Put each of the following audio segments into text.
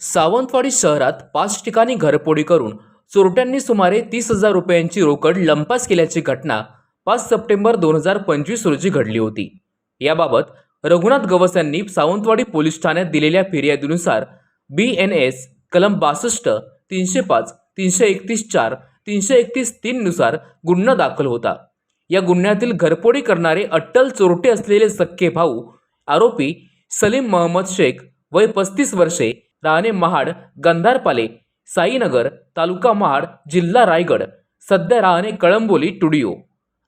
सावंतवाडी शहरात पाच ठिकाणी घरपोडी करून चोरट्यांनी सुमारे तीस हजार रुपयांची रोकड लंपास केल्याची घटना पाच सप्टेंबर दोन हजार पंचवीस रोजी घडली होती. याबाबत रघुनाथ गवस यांनी सावंतवाडी पोलीस ठाण्यात दिलेल्या फिर्यादीनुसार बी एन एस कलम बासष्ट तीनशे पाच तीनशे एकतीस चार तीनशे एकतीस तीननुसार गुन्हा दाखल होता. या गुन्ह्यातील घरपोडी करणारे अट्टल चोरटे असलेले सख्खे भाऊ आरोपी सलीम महम्मद शेख वय पस्तीस वर्षे राहणे महाड गंधारपाले साईनगर तालुका महाड जिल्हा रायगड सध्या राहणे कळंबोली टुडिओ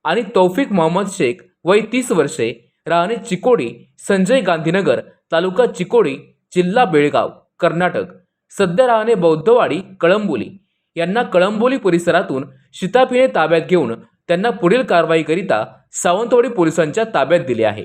आणि तौफिक मोहम्मद शेख वय तीस वर्षे राहणे चिकोडी संजय गांधीनगर तालुका चिकोडी जिल्हा बेळगाव कर्नाटक. सध्या राहणे बौद्धवाडी कळंबोली. यांना कळंबोली परिसरातून शिताफीने ताब्यात घेऊन त्यांना पुढील कारवाईकरिता सावंतवाडी पोलिसांच्या ताब्यात दिले आहे.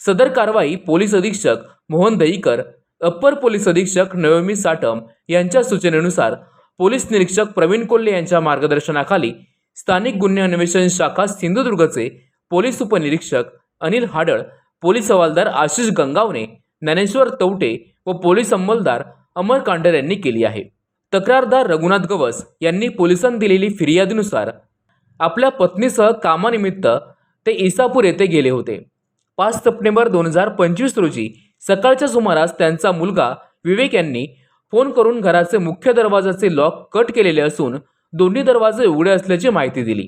सदर कारवाई पोलीस अधीक्षक मोहन दहीकर अप्पर पोलीस अधीक्षक नवमी साटम यांच्या सूचनेनुसार पोलीस निरीक्षक प्रवीण कोल्हे यांच्या मार्गदर्शनाखाली स्थानिक गुन्हे अन्वेषण शाखा सिंधुदुर्गचे पोलीस उपनिरीक्षक अनिल हाडळ पोलीस हवालदार आशिष गंगावणे ज्ञानेश्वर तवटे व पोलीस अंमलदार अमर कांडर यांनी केली आहे. तक्रारदार रघुनाथ गवस यांनी पोलिसांनी दिलेली फिर्यादीनुसार आपल्या पत्नीसह कामानिमित्त ते इसापूर येथे गेले होते. पाच सप्टेंबर दोन हजार पंचवीस रोजी सकाळच्या सुमारास त्यांचा मुलगा विवेक यांनी फोन करून घराचे मुख्य दरवाजाचे लॉक कट केलेले असून दोन्ही दरवाजे उघडे असल्याची माहिती दिली.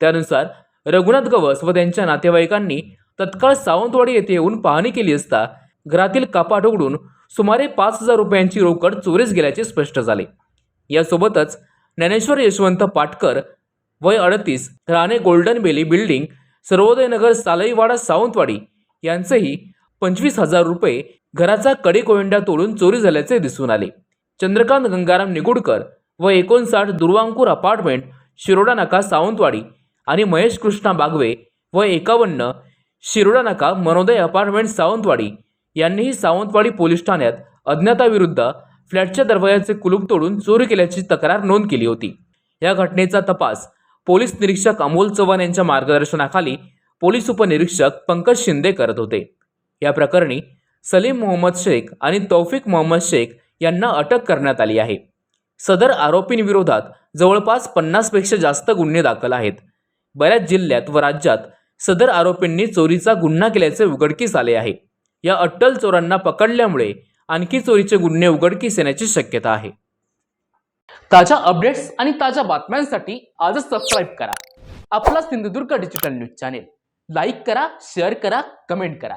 त्यानुसार रघुनाथ गवस व त्यांच्या नातेवाईकांनी तत्काळ सावंतवाडी येथे येऊन पाहणी केली असता घरातील कपाट उघडून सुमारे पाच हजार रुपयांची रोकड चोरीस गेल्याचे स्पष्ट झाले. यासोबतच ज्ञानेश्वर यशवंत पाटकर वय अडतीस Rane golden valley building Sarvodayanagar Salaiwada Sawantwadi यांचंही पंचवीस हजार रुपये घराचा कडेकोयंडा तोडून चोरी झाल्याचे दिसून आले. चंद्रकांत गंगाराम निगुडकर व एकोणसाठ दुर्वांकूर अपार्टमेंट शिरोडा नाका सावंतवाडी आणि महेश कृष्णा बागवे व एकावन्न शिरोडा नाका मनोदय अपार्टमेंट सावंतवाडी यांनीही सावंतवाडी पोलीस ठाण्यात अज्ञाताविरुद्ध फ्लॅटच्या दरवाजाचे कुलूप तोडून चोरी केल्याची तक्रार नोंद केली होती. या घटनेचा तपास पोलीस निरीक्षक अमोल चव्हाण यांच्या मार्गदर्शनाखाली पोलीस उपनिरीक्षक पंकज शिंदे करत होते. या प्रकरणी सलीम मोहम्मद शेख आणि तौफिक मोहम्मद शेख यांना अटक करण्यात आली आहे. सदर आरोपींविरोधात जवळपास पन्नासपेक्षा जास्त गुन्हे दाखल आहेत. बऱ्याच जिल्ह्यात व राज्यात सदर आरोपींनी चोरीचा गुन्हा केल्याचे उघडकीस आले आहे. या अट्टल चोरांना पकडल्यामुळे आणखी चोरीचे गुन्हे उघडकीस येण्याची शक्यता आहे. ताज्या अपडेट्स आणि ताज्या बातम्यांसाठी आजच सबस्क्राईब करा. आपला Sindhudurg digital news channel. Like करा शेअर करा कमेंट करा.